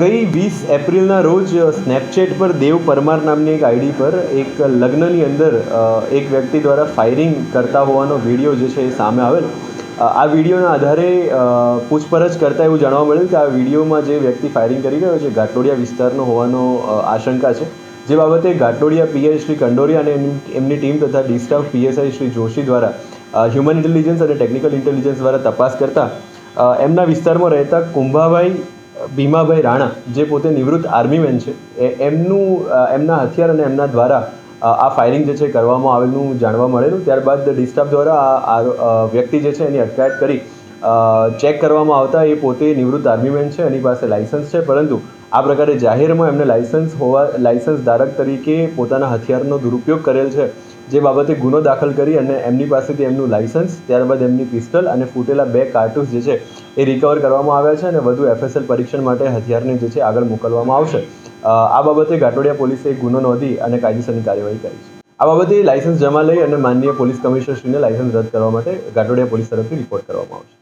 ગઈ વીસ એપ્રિલના રોજ સ્નેપચેટ પર દેવ પરમાર નામની એક આઈડી પર એક લગ્નની અંદર એક વ્યક્તિ દ્વારા ફાયરિંગ કરતા હોવાનો વીડિયો જે છે એ સામે આવેલ. આ વિડીયોના આધારે પૂછપરછ કરતાં એવું જાણવા મળ્યું કે આ વિડીયોમાં જે વ્યક્તિ ફાયરિંગ કરી રહ્યો છે ઘાટલોડિયા વિસ્તારનો હોવાનો આશંકા છે. જે બાબતે ઘાટલોડિયા પીઆઈ શ્રી કંડોરિયા અને એમની- ટીમ તથા ડિસ્ટાફ પીએસઆઈ શ્રી જોશી દ્વારા હ્યુમન ઇન્ટેલિજન્સ અને ટેકનિકલ ઇન્ટેલિજન્સ દ્વારા તપાસ કરતા એમના વિસ્તારમાં રહેતા કુંભાભાઈ ભીમાભાઈ રાણા, જે પોતે નિવૃત્ત આર્મીમેન છે એમનું એમના હથિયાર અને એમના દ્વારા આ ફાયરિંગ જે છે કરવામાં આવેલું જાણવા મળેલું. ત્યારબાદ ડિસ્ટાફ દ્વારા આ વ્યક્તિ જે છે એની અટકાયત કરી ચેક કરવામાં આવતા એ પોતે નિવૃત્ત આર્મીમેન છે, એની પાસે લાયસન્સ છે, પરંતુ આ પ્રકારે જાહેરમાં એમને લાયસન્સ હોવા, લાયસન્સ ધારક તરીકે પોતાના હથિયારનો દુરુપયોગ કરેલ છે. જે બાબતે ગુનો દાખલ કરી અને એમની પાસેથી એમનું લાઇસન્સ, ત્યારબાદ એમની પિસ્ટલ અને ફૂટેલા બે કાર્ટૂસ જે છે એ રિકવર કરવામાં આવ્યા છે અને વધુ એફએસએલ પરીક્ષણ માટે હથિયારને જે છે આગળ મોકલવામાં આવશે. આ બાબતે ઘાટોડિયા પોલીસે ગુનો નોંધી અને કાયદેસરની કાર્યવાહી કરી છે. આ બાબતે લાયસન્સ જમા લઈ અને માનનીય પોલીસ કમિશનરશ્રીને લાયસન્સ રદ કરવા માટે ઘાટોડિયા પોલીસ તરફથી રિપોર્ટ કરવામાં આવશે.